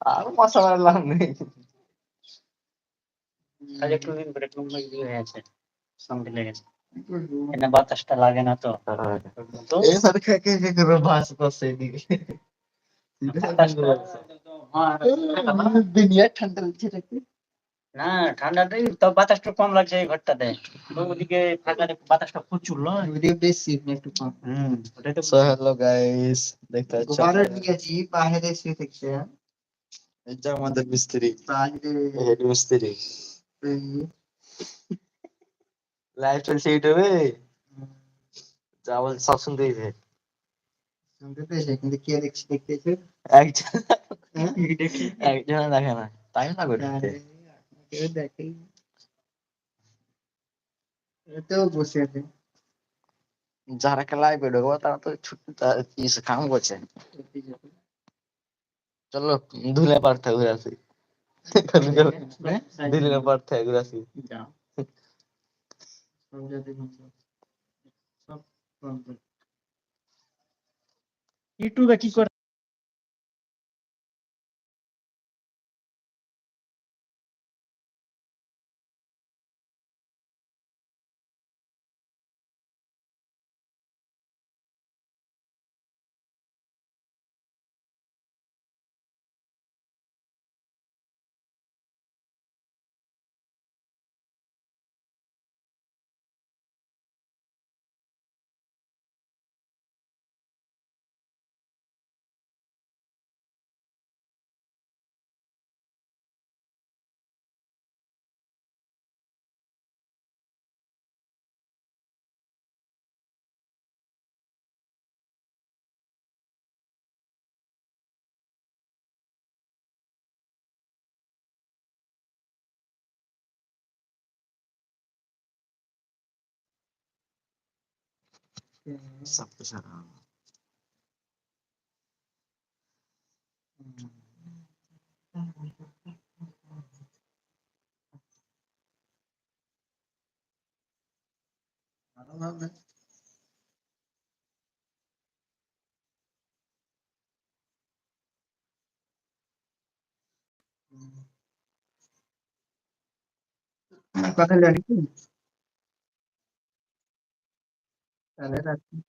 Aku mau sama lah nih. आज एक दिन ब्रेक रूम में भी है ऐसे समझ लेंगे इतना बात अच्छा लगे ना तो तो ये सर कह के के करो भास को से दी हाँ दुनिया ठंडल छे না ঠান্ডাটাই তো বাতাসটা কম লাগছে এই ঘরটাতে। ওদিকে বাতাসটা প্রচুর নয় ভিডিও বেশি একটু কম। হুম সো হ্যালো গাইস দেখতে পাচ্ছ? ঘরে ঢুকেছি বাইরে এসে দেখছে এই যে আমাদের মিস্ত্রি। বাইরে। হেড মিস্ত্রি। লাইভ চলছে ইউটিউবে যা বল সব শুনতে শুনতে পেয়েছে কিন্তু কে দেখছি দেখতেছে? একজন। একজন দেখে না। তাই না করতে কেউ দেখে এতেও বসে আছে যারা কে লাইভে তারা তো ছুটি কাম করছে চলো ধুলে পার থেকে ঘুরে আসি ধুলে পার থেকে ঘুরে আসি সব জাতি বন্ধ। Sabtu sarang. Hmm. A ver aquí.